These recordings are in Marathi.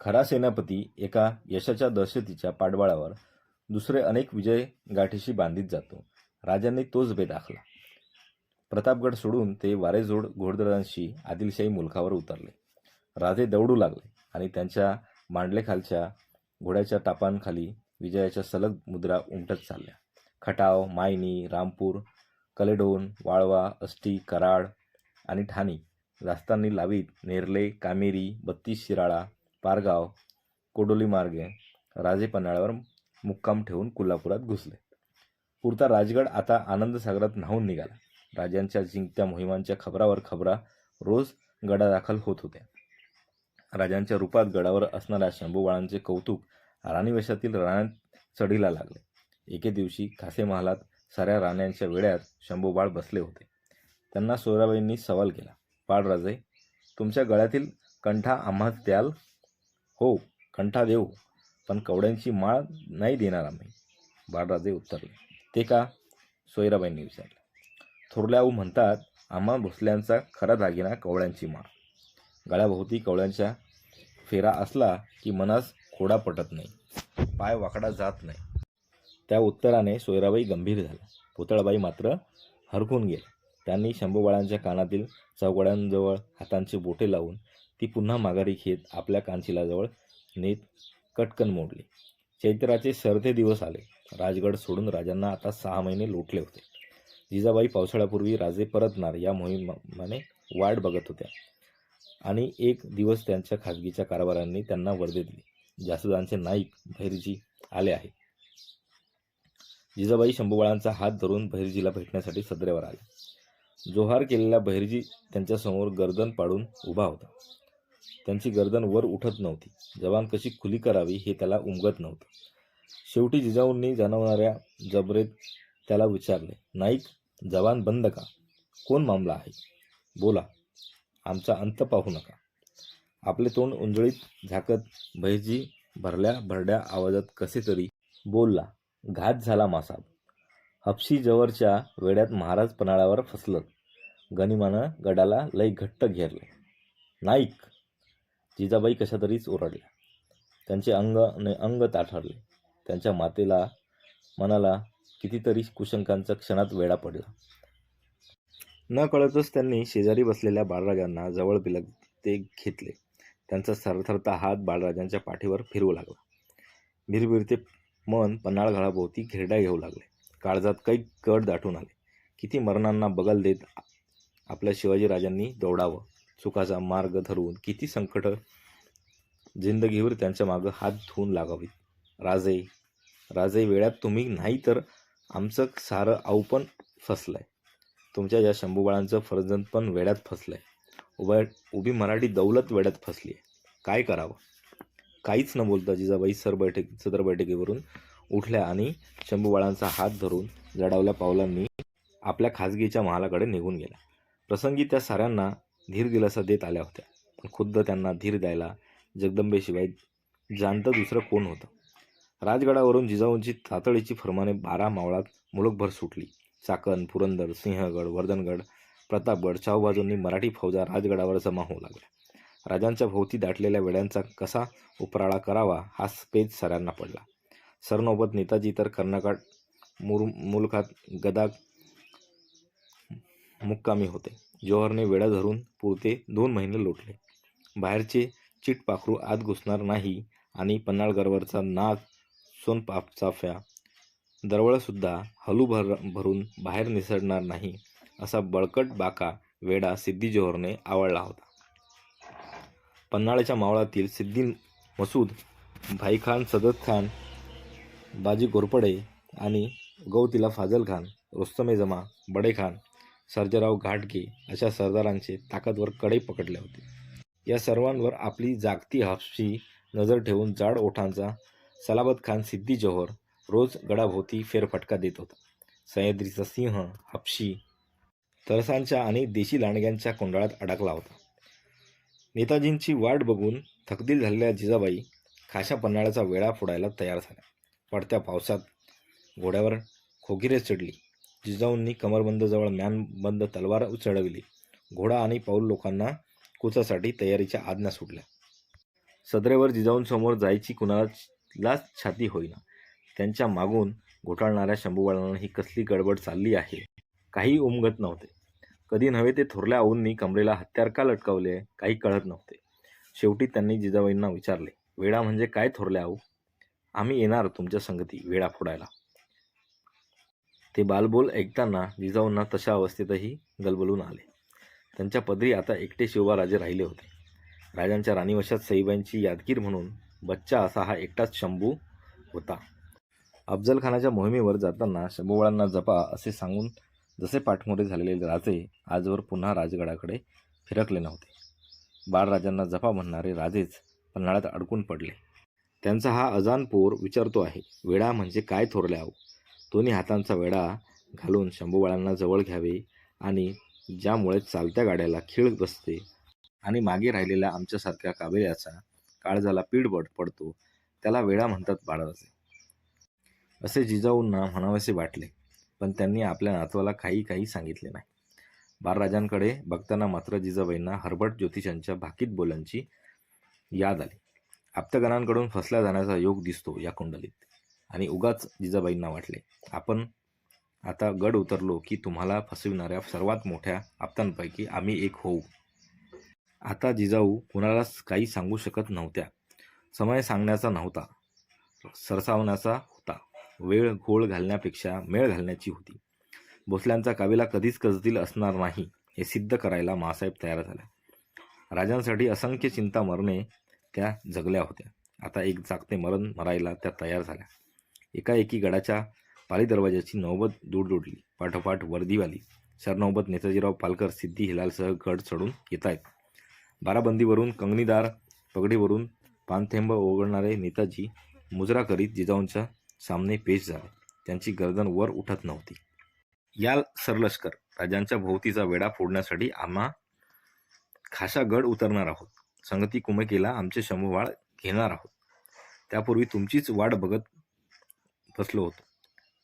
खरा सेनापती एका यशाच्या दहशतीच्या पाठबळावर दुसरे अनेक विजय गाठीशी बांधित जातो. राजांनी तोच बेत आखला. प्रतापगड सोडून ते वारेजोड घोडदळांशी आदिलशाही मुलखावर उतरले. राजे दौडू लागले आणि त्यांच्या मांडलेखालच्या घोड्याच्या टापांखाली विजयाच्या सलग मुद्रा उमटत चालल्या. खटाव मायनी रामपूर कलेडोन वाळवा अष्टी कराड आणि ठाणी रास्तांनी लावीत नेरले कामेरी बत्तीस शिराळा पारगाव कोडोली मार्गे राजे पन्हाळ्यावर मुक्काम ठेवून कोल्हापुरात घुसले. पुरता राजगड आता आनंदसागरात न्हावून निघाला. राजांच्या जिंकत्या मोहिमांच्या खबरावर खबरा रोज गडादाखल होत होत्या. राजांच्या रूपात गडावर असणाऱ्या शंभूबाळांचे कौतुक राणीवेशातील राण्यात चढीला लागले. एके दिवशी खासे महालात साऱ्या राण्यांच्या वेळ्यात शंभूबाळ बसले होते. त्यांना सोयराबाईंनी सवाल केला बाळराजे तुमच्या गळ्यातील कंठा आम्हाच द्याल? हो कंठा देऊ पण कवड्यांची माळ नाही देणार आम्ही. बाळराजे उत्तरले. ते का? सोयराबाईंनी विचारलं. थोरल्याऊ म्हणतात आम्हा भोसल्यांचा खरा दागिना कवळ्यांची माळ. गळ्याभोवती कवळ्यांच्या फेरा असला की मनास खोडा पटत नाही. पाय वाकडा जात नाही. त्या उत्तराने सोयराबाई गंभीर झाल्या. पुतळाबाई मात्र हरकून गेल्या. त्यांनी शंभूबाळांच्या कानातील चौकड्यांजवळ हातांची बोटे लावून ती पुन्हा माघारी घेत आपल्या कानशिलाजवळ नेत कटकन मोडली. चैत्राचे सरते दिवस आले. राजगड सोडून राजांना आता सहा महिने लोटले होते. जिजाबाई पावसाळ्यापूर्वी राजे परतणार या मोहिमाने वाट बघत होत्या. आणि एक दिवस त्यांच्या खाजगीच्या कारभारांनी त्यांना वर्दे दिली. जासुदांचे नाईक भैरजी आले आहे जिजाबाई शंभूबाळांचा हात धरून बहिर्जीला भेटण्यासाठी सदरेवर आले. जोहार केलेला बहिर्जी त्यांच्यासमोर गर्दन पाडून उभा होता. त्यांची गर्दन वर उठत नव्हती. जवान कशी खुली करावी हे त्याला उमगत नव्हतं. शेवटी जिजाऊंनी जाणवणाऱ्या जबरेत त्याला विचारले नाईक जवान बंद का? कोण मामला आहे? बोला आमचा अंत पाहू नका. आपले तोंड उंजळीत झाकत बहिर्जी भरल्या भरड्या आवाजात कसे तरी बोलला घात झाला मासाब. हपशी जवळच्या वेड्यात महाराज पन्हाळ्यावर फसलं गनिमानं गडाला लय घट्ट घेरले. नाईक जिजाबाई कशा तरीच ओरडल्या. त्यांचे अंग ने अंग ताठरले. त्यांच्या मातेला मनाला कितीतरी कुशंकांचा क्षणात वेळा पडला. न कळतच त्यांनी शेजारी बसलेल्या बाळराजांना जवळ बिलक ते घेतले. त्यांचा सरथरता हात बाळराजांच्या पाठीवर फिरवू लागला. भिरभिरते मन पन्हाळ घाळाभोवती घेऊ लागले. काळजात काही कड दाटून आले. किती मरणांना बगल देत आपल्या शिवाजीराजांनी दौडावं. सुखाचा मार्ग धरून किती संकट जिंदगीवर त्यांच्या मागं हात धुवून लागावीत. राजे राजे वेळात तुम्ही नाही तर आमचं सारं आऊ पण फसलंय. तुमच्या या शंभूबाळांचं फर्जंद पण वेड्यात फसलंय. उभ्या उभी मराठी दौलत वेड्यात फसली आहे काय करावं? काहीच न बोलता जिजाबाई सर बैठक सदर बैठकीवरून उठल्या आणि शंभूबाळांचा हात धरून जडावल्या पावलांनी आपल्या खाजगीच्या महालाकडे निघून गेला प्रसंगी त्या साऱ्यांना धीर दिलासा देत आल्या होत्या. पण खुद्द त्यांना धीर द्यायला जगदंबेशिवाय जाणतं दुसरं कोण होतं? राजगडावरून जिजाऊंची तातडीची फरमाने बारा मावळात मुलकभर सुटली. चाकण पुरंदर सिंहगड वर्धनगड प्रतापगड शाहूबाजूंनी मराठी फौजा राजगडावर जमा होऊ लागल्या. राजांच्या भोवती दाटलेल्या वेड्यांचा कसा उपराळा करावा हा स्पेज सऱ्यांना पडला. सरनोबत नेताजी तर कर्नाटक मुर मुलखात गदा मुक्कामी होते. जोहरने वेळा धरून पुरते दोन महिने लोटले. बाहेरचे चिट पाखरू आत घुसणार नाही आणि पन्हाळगरवरचा नाग सोनपापचाफ्या दरवळसुद्धा हलू भर भरून बाहेर निसडणार नाही असा बळकट बाका वेडा सिद्धी जोहरने आवळला होता. पन्हाळ्याच्या मावळातील सिद्धी मसूद भाईखान सदत खान बाजी घोरपडे आणि गौतीला फाजल खान रुस्तमे जमा बडे खान सर्जराव घाटगे अशा सरदारांचे ताकदवर कडे पकडले होते. या सर्वांवर आपली जागती हापशी नजर ठेवून जाड ओठांचा सलाबत खान सिद्धी जोहर रोज गडाभोवती फेरफटका देत होता. सह्याद्रीचा सिंह हापशी तरसांच्या आणि देशी लांडग्यांच्या कोंडाळात अडकला होता. नेताजींची वाट बघून थकदील झालेल्या जिजाबाई खाशा पन्हाळ्याचा वेळा फोडायला तयार झाल्या. पडत्या पावसात घोड्यावर खोगिरे चढली. जिजाऊंनी कमरबंदजवळ म्यानबंद तलवार चढविली घोडा आणि पाऊल लोकांना कुचासाठी तयारीच्या आज्ञा सुटल्या. सदरेवर जिजाऊंसमोर जायची कुणालाच छाती होईना. त्यांच्या मागून घोटाळणाऱ्या शंभूबाळांना ही कसली गडबड चालली आहे? काही उमगत नव्हते. कधी नव्हे ते थोरल्या आऊंनी कमरेला हत्यार का लटकावले काही कळत नव्हते. शेवटी त्यांनी जिजाबाईंना विचारले वेळा म्हणजे काय थोरल्या आऊ? आम्ही येणार तुमच्या संगती वेळा फोडायला. ते बालबोल ऐकताना जिजाऊंना तशा अवस्थेतही गलबलून आले. त्यांच्या पदरी आता एकटे शिवबाराजे राहिले होते. राजांच्या राणीवशात सईबाईंची यादगीर म्हणून बच्चा असा हा एकटाच शंभू होता. अफजलखानाच्या मोहिमेवर जाताना शंभूबाळांना जपा असे सांगून जसे पाठमोरे झालेले राजे आजवर पुन्हा राजगडाकडे फिरकले नव्हते. बाळराजांना जपा म्हणणारे राजेच पन्हाळ्यात अडकून पडले. त्यांचा हा अजान पोर विचारतो आहे वेळा म्हणजे काय थोरल्या आहो दोन्ही हातांचा वेढा घालून शंभूबाळांना जवळ घ्यावे आणि ज्यामुळे चालत्या गाड्याला खीळ बसते आणि मागे राहिलेल्या आमच्यासारख्या काबिल्याचा काळजाला पीड पड पडतो त्याला वेळा म्हणतात बाळराजे असे जिजाऊंना म्हणावेसे वाटले पण त्यांनी आपल्या नातवाला काही काही सांगितले नाही. बाळराजांकडे बघताना मात्र जिजाबाईंना हर्बर्ट ज्योतिषांच्या भाकीत बोलांची याद आली. आप्तगणांकडून फसल्या जाण्याचा योग दिसतो या कुंडलीत. आणि उगाच जिजाबाईंना वाटले. आपण आता गड उतरलो की तुम्हाला फसविणाऱ्या सर्वात मोठ्या आप्तांपैकी आम्ही एक होऊ. आता जिजाऊ कुणालाच काही सांगू शकत नव्हत्या. समय सांगण्याचा नव्हता. सरसावण्याचा होता. वेळ घोळ घालण्यापेक्षा मेळ घालण्याची होती. भोसल्यांचा काबिला कधीच कजतील असणार नाही हे सिद्ध करायला मासाहेब तयार झाल्या राजांसाठी असंख्य चिंता मरणे त्या जगल्या होत्या. आता एक जागते मरण मरायला त्या तयार झाल्या. एकाएकी गडाच्या पाली दरवाजाची नौबत दूडदुडली पाठोपाठ वर्दीवाली सरनौबत नेताजीराव पालकर सिद्धी हिलालसह गड चढून येत आहेत बाराबंदीवरून कंगणीदार पगडीवरून पानथेंब ओघळणारे नेताजी मुजरा करीत जिजाऊंच्या सामने पेश झाले. त्यांची गर्दन वर उठत नव्हती. या सरलष्कर राजांच्या भोवतीचा वेढा फोडण्यासाठी आम्हा खाशा गड उतरणार आहोत. संगती कुमकेला आमचे शंभूवाळ घेणार आहोत. त्यापूर्वी तुमचीच वाट बघत बसलो होतो.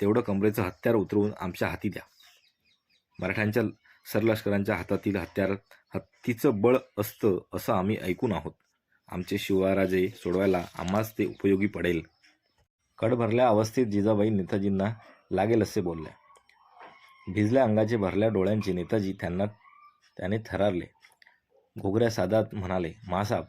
तेवढं कमरेचं हत्यार उतरवून आमच्या हाती द्या. मराठ्यांच्या सरलष्करांच्या हातातील हत्यार हत्तीचं बळ असतं असं आम्ही ऐकून आहोत. आमचे शिवराजे सोडवायला आम्हाच ते उपयोगी पडेल. कड भरल्या अवस्थेत जिजाबाई नेताजींना लागेल असे बोलल्या. भिजल्या अंगाचे भरल्या डोळ्यांचे नेताजी त्यांना त्याने थरारले. घोगऱ्या सादात म्हणाले मासाब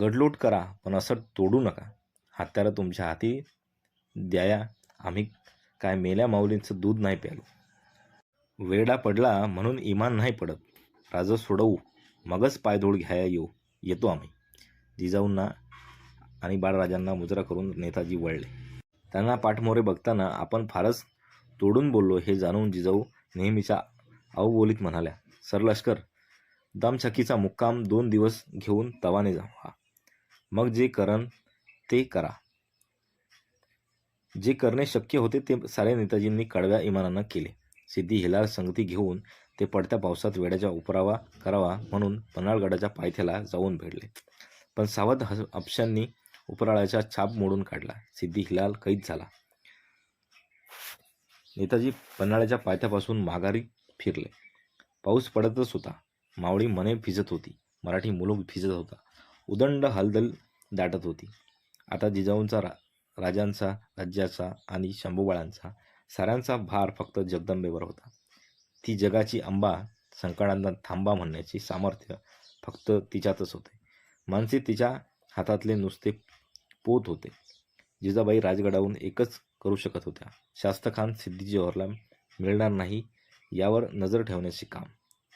गडलोट करा पण असं तोडू नका. हत्यारं तुमच्या हाती द्याया. आम्ही काय मेल्या माऊलींचं दूध नाही प्यालो. वेडा पडला म्हणून इमान नाही पडत. राज सोडवू. मगच पायधूळ घ्याया येऊ. येतो आम्ही. जिजाऊंना आणि बाळराजांना मुजरा करून नेताजी वळले. त्यांना पाठमोरे बघताना आपण फारच तोडून बोललो हे जाणून जिजाऊ नेहमीच्या अवबोलीत म्हणाल्या सरलष्कर दमछकीचा मुक्काम दोन दिवस घेऊन तवाने जावा मग जे करण ते करा. जे करणे शक्य होते ते सारे नेताजींनी कडव्या इमानानं केले. सिद्धी हिलाल संगती घेऊन ते पडत्या पावसात वेड्याचा उपरावा करावा म्हणून पन्हाळगडाच्या पायथ्याला जाऊन भेटले. पण सावध ह अपशांनी उपराळ्याचा छाप मोडून काढला. सिद्धी हिलाल कैद झाला. नेताजी पन्हाळ्याच्या पायथ्यापासून माघारी फिरले. पाऊस पडतच होता. मावळी मने भिजत होती. मराठी मुलूक भिजत होता. उदंड हलदल दाटत होती. आता जिजाऊंचा रा राजांचा राज्याचा आणि शंभूबाळांचा साऱ्यांचा भार फक्त जगदंबेवर होता. ती जगाची अंबा संकटांना थांबा म्हणण्याचे सामर्थ्य फक्त तिच्यातच होते. माणसे तिच्या हातातले नुसते पोत होते. जिजाबाई राजगडाहून एकच करू शकत होत्या. शास्तखान सिद्धी जवाहरला मिळणार नाही यावर नजर ठेवण्याचे काम.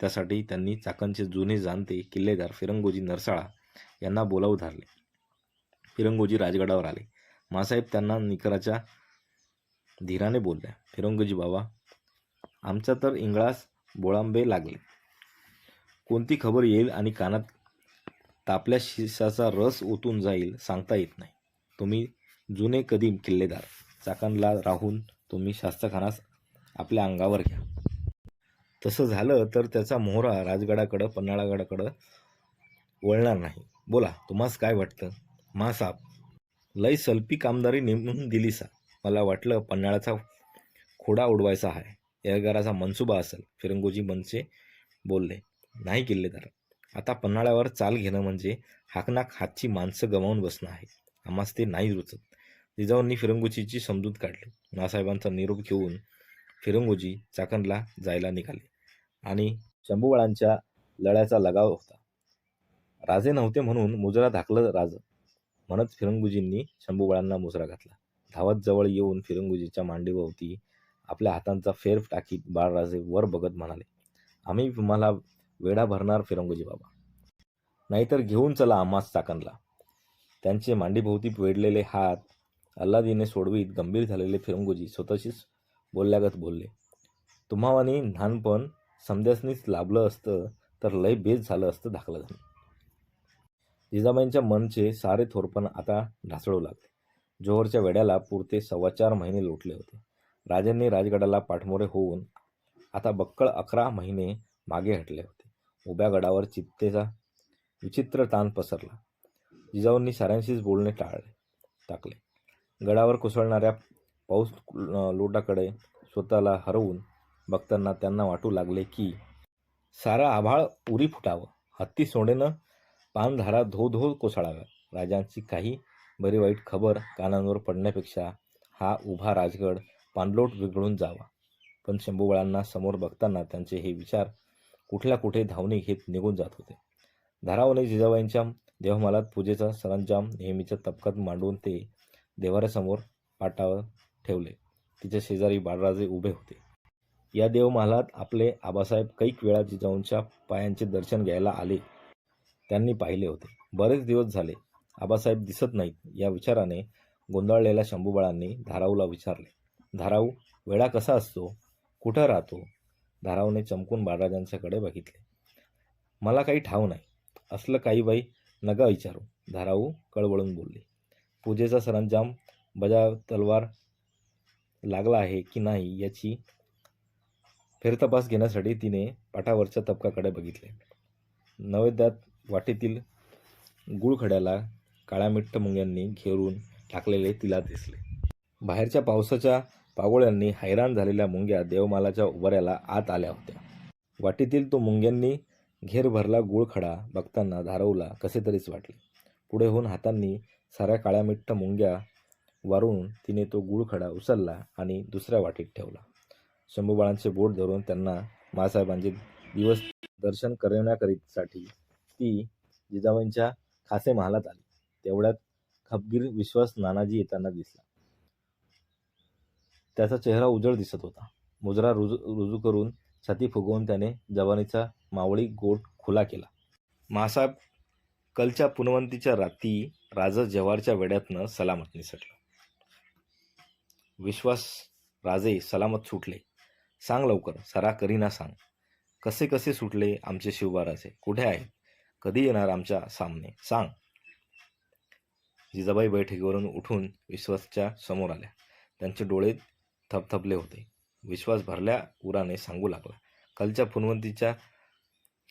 त्यासाठी त्यांनी चाकणचे जुने जाणते किल्लेदार फिरंगोजी नरसाळा यांना बोलावू धरले. फिरंगोजी राजगडावर आले. मासाहेब त्यांना निकराच्या धीराने बोलल्या फिरंगजी बाबा आमचा तर इंगळास बोळांबे लागले. कोणती खबर येईल आणि कानात तापल्या शिसाचा रस ओतून जाईल सांगता येत नाही. तुम्ही जुने कदीम किल्लेदार चाकणला राहून तुम्ही शास्त्रखानास आपल्या अंगावर घ्या. तसं झालं तर त्याचा मोहरा राजगडाकडं पन्हाळागडाकडं वळणार नाही. बोला तुम्हास काय वाटतं? मासाप लय सल्पी कामदारी नेमून दिली सा. मला वाटलं पन्हाळाचा खोडा उडवायचा आहे. एरगाराचा मनसुबा असेल. फिरंगोजी मनसे बोलले नाही किल्लेदार आता पन्हाळ्यावर चाल घेणं म्हणजे हाकनाक हातची माणसं गमावून बसणं आहे. आम्हास ते नाही रुचत. जिजाऊंनी फिरंगोजीची समजूत काढली. नासाहेबांचा निरोप घेऊन फिरंगोजी चाकणला जायला निघाले आणि शंभूबाळांच्या लढ्याचा लगाव होता. राजे नव्हते म्हणून मुजरा धाकलं राज. म्हणत फिरंगुजींनी शंभूबाळांना मुजरा घातला. धावत जवळ येऊन फिरंगुजीच्या मांडीभोवती आपल्या हातांचा फेर टाकीत बाळराजे वर बघत म्हणाले आम्ही तुम्हाला वेढा भरणार फिरंगुजी बाबा. नाहीतर घेऊन चला आम्हास चाकणला. त्यांचे मांडीभोवती वेढलेले हात अल्लादीने सोडवीत गंभीर झालेले फिरंगुजी स्वतःशीच बोलल्यागत बोलले तुम्हावानी लहानपण समध्यासनीच लाभलं असतं तर लय बेस झालं असतं धाकलं झालं जिजाबाईंच्या मनचे सारे थोरपण आता ढासळू लागले. जोहरच्या वेड्याला पुरते सव्वा चार महिने लोटले होते. राजांनी राजगडाला पाठमोरे होऊन आता बक्कळ अकरा महिने मागे हटले होते. उभ्या गडावर चित्तेचा विचित्र ताण पसरला. जिजाऊंनी साऱ्यांशीच बोलणे टाळले टाकले. गडावर कोसळणाऱ्या पाऊस लोटाकडे स्वतःला हरवून बघताना त्यांना वाटू लागले की सारं आभाळ उरी फुटावं. हत्ती सोडेनं पानधारा धो धो कोसळाव्या राजांची काही बरी वाईट खबर कानांवर पडण्यापेक्षा हा उभा राजगड पाणलोट विघळून जावा. पण शंभूबाळांना समोर बघताना त्यांचे हे विचार कुठल्या कुठे धावणे घेत निघून जात होते. धारावने जिजाबाईंच्या देवमालात पूजेचा सरंजाम नेहमीच्या तपकात मांडून ते देवाऱ्यासमोर पाटावर ठेवले. तिच्या शेजारी बाळराजे उभे होते. या देवमहालात आपले आबासाहेब कैक वेळा जिजाऊंच्या पायांचे दर्शन घ्यायला आले. त्यांनी पाहिले होते. बरेच दिवस झाले. आबासाहेब दिसत नाहीत. या विचाराने गोंधळलेल्या शंभूबाळांनी धाराऊला विचारले. धाराऊ वेळा कसा असतो? कुठं राहतो? धाराऊने चमकून बाळराजांच्याकडे बघितले. मला काही ठाव नाही. असलं काही बाई नका विचारू धाराऊ कळवळून बोलली. पूजेचा सरंजाम बजा तलवार लागला आहे की नाही याची फेरतपास घेण्यासाठी तिने पाठावरच्या तबकाकडे बघितले. नैवेद्यात वाटेतील गुळखड्याला काळ्या मिठ्ठ मुंग्यांनी घेरून टाकलेले तिला दिसले. बाहेरच्या पावसाच्या पागोळ्यांनी हैराण झालेल्या मुंग्या देवमालाच्या उभाऱ्याला आत आल्या होत्या. वाटेतील तो मुंग्यांनी घेर भरला गुळखडा बघताना धारवला कसे तरीच वाटले. पुढे होऊन हातांनी साऱ्या काळ्या मिठ्ठ मुंग्या वारून तिने तो गुळखडा उचलला आणि दुसऱ्या वाटीत ठेवला. शंभूबाळांचे बोट धरून त्यांना मासाहेबांचे दिवस दर्शन करण्याकरीसाठी ती जिजाबाईंच्या खासे महालात आली. तेवढ्यात खपगीर विश्वास नानाजी येताना दिसला. त्याचा चेहरा उजळ दिसत होता. मुजरा रुजू रुजू करून छाती फुगवून त्याने जवानीचा मावळी गोट खुला केला. मासाहेब कलच्या पुनवंतीच्या राती राज जव्हारच्या वेड्यातनं सलामत निसटलं. विश्वास राजे सलामत सुटले. सांग लवकर सरा करीना सांग. कसे कसे सुटले आमचे शिवबाराचे? कुठे आहेत? कधी येणार आमच्या सामने? सांग. जिजाबाई बैठकीवरून उठून विश्वासच्या समोर आल्या. त्यांचे डोळे थपथपले होते. विश्वास भरल्या उराने सांगू लागला. कालच्या फुनवंतीच्या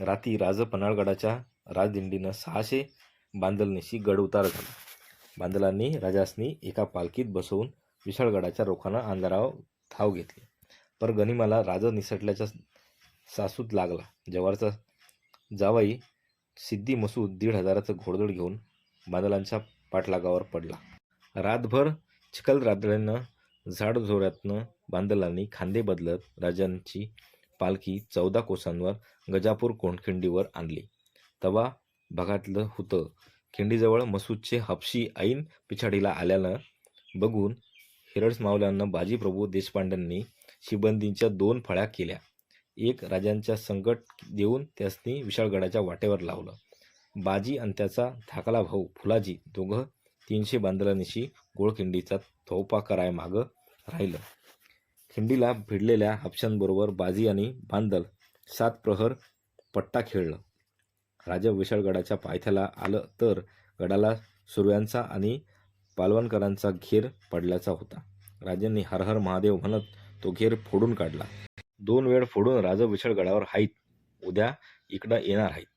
राती राज पन्हाळगडाच्या राजदिंडीनं सहाशे बांदलनीशी गड उतार झाला. बांदलांनी राजासनी एका पालखीत बसवून विशाळगडाच्या रोखानं अंधारावर धाव घेतली. पर गनिमाला राज निसटल्याच्या सासूत लागला. जवारचा जावाई सिद्धी मसूद दीड हजाराचं घोडदोड घेऊन बांदलांच्या पाठलागावर पडला. रातभर चिखल रात्रीनं झाडझोऱ्यातनं बांदलांनी खांदे बदलत राजांची पालखी चौदा कोसांवर गजापूर कोंडखिंडीवर आणली. तवा भागातलं होतं. खिंडीजवळ मसूदचे हपशी ऐन पिछाडीला आल्यानं बघून हिरड्स मावल्यांना बाजीप्रभू देशपांड्यांनी शिबंदींच्या दोन फळ्या केल्या. एक राजांच्या संकट देऊन त्यासनी विशाळगडाच्या वाटेवर लावलं. बाजी आणि त्याचा धाकला भाऊ फुलाजी दोघं तीनशे बांधलांशी गोळखिंडीचा थोपा कराय मागं राहिलं. खिंडीला भिडलेल्या हापशांबरोबर बाजी आणि बांदल सात प्रहर पट्टा खेळलं. राजा विशाळगडाच्या पायथ्याला आलं तर गडाला सुर्व्यांचा आणि पालवणकरांचा घेर पडल्याचा होता. राजांनी हर हर महादेव म्हणत तो घेर फोडून काढला. दोन वेळ फोडून राजा विशाळगडावर आहेत उद्या इकडं येणार आहेत